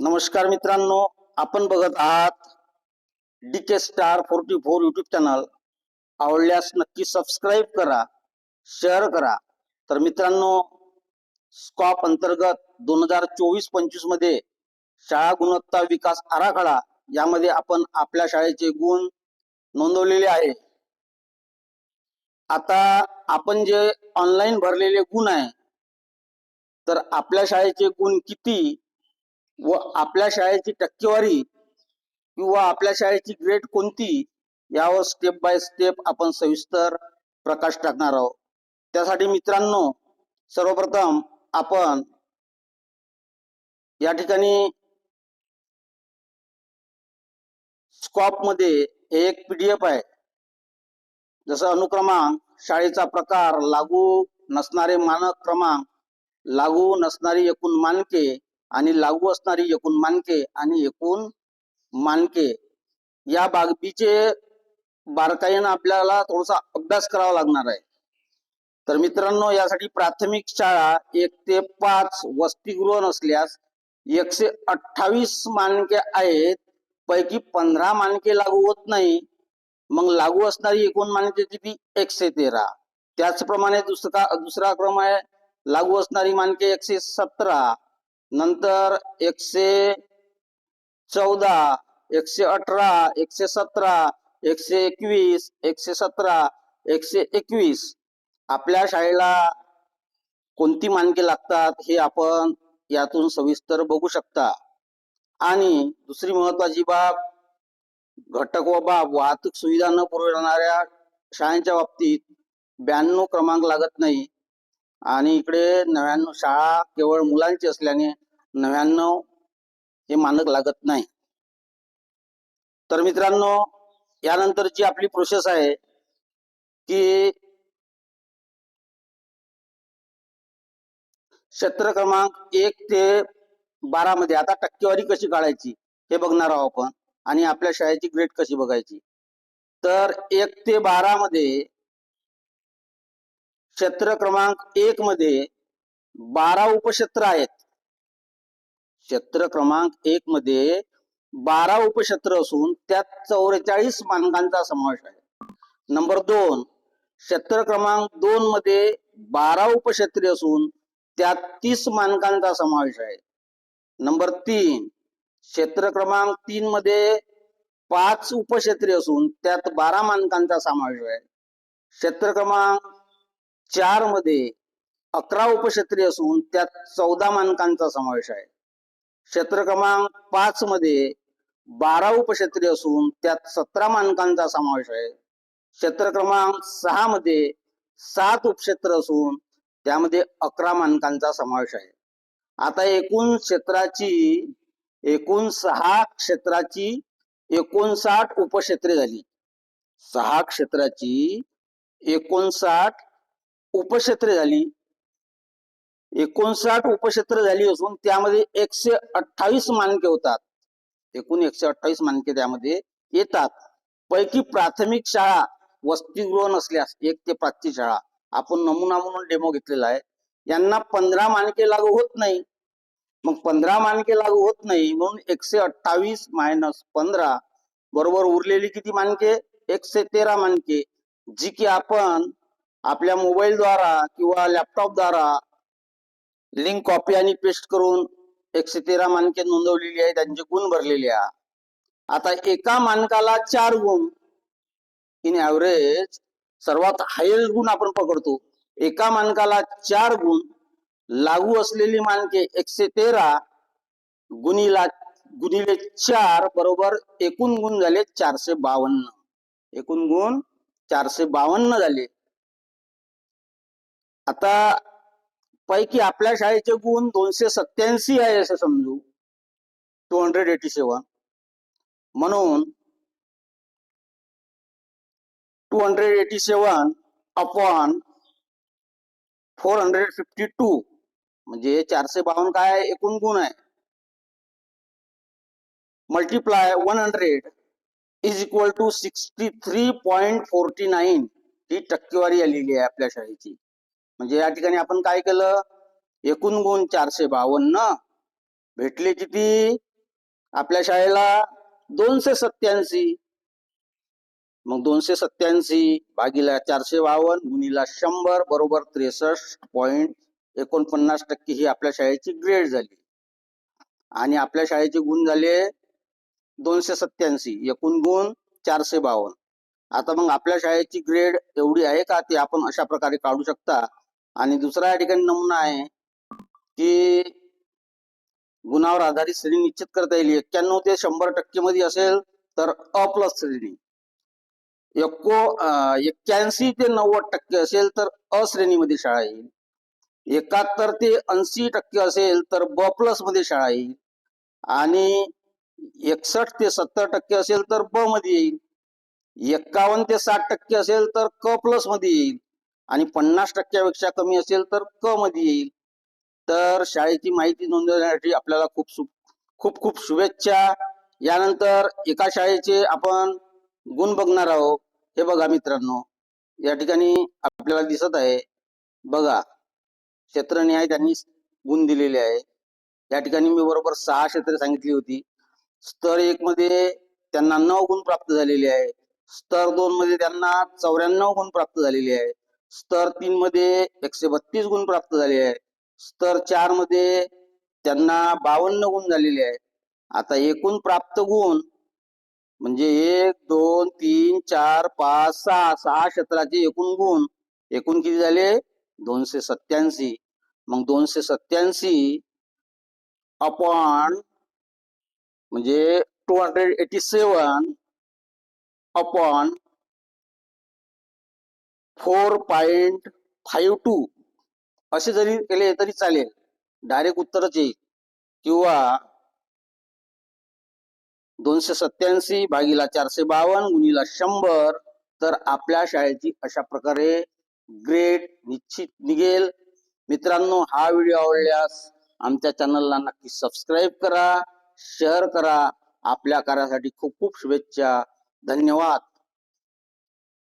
नमस्कार मित्रांनो आपण बघत आहात D K star forty four YouTube channel आवडल्यास नक्की सबस्क्राईब करा शेअर करा. तर मित्रांनो स्कॉप अंतर्गत दोन हजार चोवीस पंचवीसमध्ये शाळा गुणवत्ता विकास आराखडा यामध्ये आपण आपल्या शाळेचे गुण नोंदवलेले आहे. आता आपण जे ऑनलाईन भरलेले गुण आहे तर आपल्या शाळेचे गुण किती? व आपल्या शाळेची टक्केवारी किंवा आपल्या शाळेची ग्रेड कोणती यावर स्टेप बाय स्टेप आपण सविस्तर प्रकाश टाकणार आहोत. त्यासाठी मित्रांनो सर्वप्रथम आपण या ठिकाणी स्कॉपमध्ये हे एक पीडीएफ आहे. जसं अनुक्रमांक शाळेचा प्रकार लागू नसणारे मानक क्रमांक लागू नसणारी एकूण मानके आणि लागू असणारी एकूण मानके आणि एकूण मानके. या बाबीचे बारकाईनं आपल्याला थोडासा अभ्यास करावा लागणार आहे. तर मित्रांनो यासाठी प्राथमिक शाळा एक ते पाच वसतिगृह नसल्यास एकशे अठ्ठावीस मानके आहेत. पैकी पंधरा मानके लागू होत नाही. मग लागू असणारी एकूण मानके किती एकशे तेरा. त्याचप्रमाणे दुसरा दुसरा क्रम आहे. लागू असणारी मानके एकशे सतरा. नंतर एकशे चौदा एकशे अठरा एकशे सतरा एकशे एकवीस एकशे सतरा एकशे एकवीस. आपल्या शाळेला कोणती मानके लागतात हे आपण यातून सविस्तर बघू शकता. आणि दुसरी महत्वाची बाब घटक व बाब वाहतूक सुविधा न पुरवणाऱ्या शाळांच्या बाबतीत ब्याण्णव क्रमांक लागत नाही. आणि इकडे नव्याण्णव शाळा केवळ मुलांची असल्याने नव्याण्णव हे मानक लागत नाही. तर मित्रांनो यानंतरची आपली प्रोसेस आहे की क्षेत्र क्रमांक एक ते बारा मध्ये आता टक्केवारी कशी काढायची हे बघणार आहोत आपण. आणि आपल्या शाळेची ग्रेड कशी बघायची. तर एक ते बारा मध्ये क्षेत्र क्रमांक एक मध्ये बारा उपक्षेत्र आहेत. क्षेत्र क्रमांक एक मध्ये बारा उपक्षेत्र असून त्यात चौवेचाळीस मानकांचा समावेश आहे. नंबर दोन क्षेत्र क्रमांक दोन मध्ये बारा उपक्षेत्रे असून त्यात तीस मानकांचा समावेश आहे. नंबर तीन क्षेत्र क्रमांक तीन मध्ये पाच उपक्षेत्रे असून त्यात बारा मानकांचा समावेश आहे. क्षेत्र क्रमांक चारमध्ये अकरा उपक्षेत्रे असून त्यात चौदा मानकांचा समावेश आहे. क्षेत्र क्रमांक पाच मध्ये बारा उपक्षेत्रे असून त्यात सतरा मानकांचा समावेश आहे. क्षेत्र क्रमांक सहा मध्ये सात उपक्षेत्र असून त्यामध्ये अकरा मानकांचा समावेश आहे. आता एकूण क्षेत्राची एकूण सहा क्षेत्राची एकोणसाठ उपक्षेत्रे झाली. सहा क्षेत्राची एकोणसाठ उपक्षेत्रे झाली. एकोणसाठ उपक्षेत्र झाली असून त्यामध्ये एकशे अठ्ठावीस मानके होतात. एकूण एकशे अठ्ठावीस मानके त्यामध्ये येतात. पैकी प्राथमिक शाळा वसतिगृह नसल्यास एक ते पाचची शाळा. आपण नमुना म्हणून डेमो घेतलेला आहे. यांना पंधरा मानके लागू होत नाही. मग पंधरा मानके लागू होत नाही म्हणून एकशे अठ्ठावीस मायनस पंधरा बरोबर उरलेली किती मानके? एकशे तेरा मानके. जी की आपण आपल्या मोबाईल द्वारा किंवा लॅपटॉप द्वारा लिंक कॉपी आणि पेस्ट करून एकशे तेरा मानके नोंदवलेली आहे त्यांचे गुण भरलेले आहे. आता एका मानकाला चार गुण. इन ऍव्हरेज सर्वात हायेस्ट गुण आपण पकडतो. एका मानकाला चार गुण लागू असलेली मानके एकशे तेरा गुणीला गुणिले चार बरोबर एकूण गुण झाले चारशे बावन्न. एकूण गुण चारशे बावन्न झाले. आता पैकी आपल्या शाळेचे गुण दोनशे सत्याऐंशी आहे असं समजू. टू हंड्रेड एटी सेवन म्हणून two hundred eighty seven upon four hundred fifty two म्हणजे चारशे बावन्न काय एकूण गुण आहे. Multiply one hundred is equal to sixty three point forty nine ही टक्केवारी आलेली आहे आपल्या शाळेची. म्हणजे या ठिकाणी आपण काय केलं? एकूण गुण चारशे बावन्न. भेटले किती आपल्या शाळेला दोनशे सत्याऐंशी मग दोनशे सत्याऐंशी भागीला चारशे बावन्न गुणीला शंभर बरोबर त्रेसष्ट पॉईंट एकोणपन्नास टक्के ही आपल्या शाळेची ग्रेड झाली. आणि आपल्या शाळेचे गुण झाले दोनशे सत्याऐंशी एकूण गुण चारशे बावन्न. आता मग आपल्या शाळेची ग्रेड एवढी आहे का? ते आपण अशा प्रकारे काढू शकता. आणि दुसरा या ठिकाणी नमुना आहे की गुणावर आधारित श्रेणी निश्चित करता येईल. एक्क्याण्णव ते शंभर टक्के मध्ये असेल तर अ प्लस श्रेणी. एको एक्क्याऐंशी ते नव्वद टक्के असेल तर अ श्रेणीमध्ये शाळा येईल. एकाहत्तर ते ऐंशी टक्के असेल तर ब प्लसमध्ये शाळा येईल. आणि एकसष्ट ते सत्तर टक्के असेल तर ब मध्ये येईल. एक्कावन्न ते साठ टक्के असेल तर क प्लसमध्ये येईल. आणि पन्नास टक्क्यापेक्षा कमी असेल तर क मध्ये येईल. तर शाळेची माहिती नोंदवण्यासाठी आपल्याला खूप खूप खूप शुभेच्छा. यानंतर एका शाळेचे आपण गुण बघणार आहोत. हे बघा मित्रांनो या ठिकाणी आपल्याला दिसत आहे. बघा क्षेत्रन्याय त्यांनी गुण दिलेले आहे. या ठिकाणी मी बरोबर सहा क्षेत्रे सांगितली होती. स्तर एक मध्ये त्यांना नऊ गुण प्राप्त झालेले आहे. स्तर दोन मध्ये त्यांना चौऱ्याण्णव गुण प्राप्त झालेले आहे. स्तर तीन मध्ये एकशे बत्तीस गुण प्राप्त झाले आहे स्तर चारमध्ये त्यांना बावन्न गुण झालेले आहे आता एकूण प्राप्त गुण म्हणजे एक दोन तीन चार पाच सहा सहा क्षेत्राचे एकूण गुण एकूण किती झाले? दोनशे सत्याऐंशी मग दोनशे सत्याऐंशी अपॉन म्हणजे two hundred eighty seven upon four point five two असे जरी केले तरी चालेल. डायरेक्ट उत्तरच येईल. किंवा दोनशे सत्याऐंशी भागीला चारशे बावन्न गुणीला शंभर तर आपल्या शाळेची अशा प्रकारे ग्रेड निश्चित निघेल. मित्रांनो हा व्हिडिओ आवडल्यास आमच्या चॅनलला नक्की सबस्क्राईब करा शेअर करा. आपल्या कार्यासाठी खूप खूप शुभेच्छा. धन्यवाद.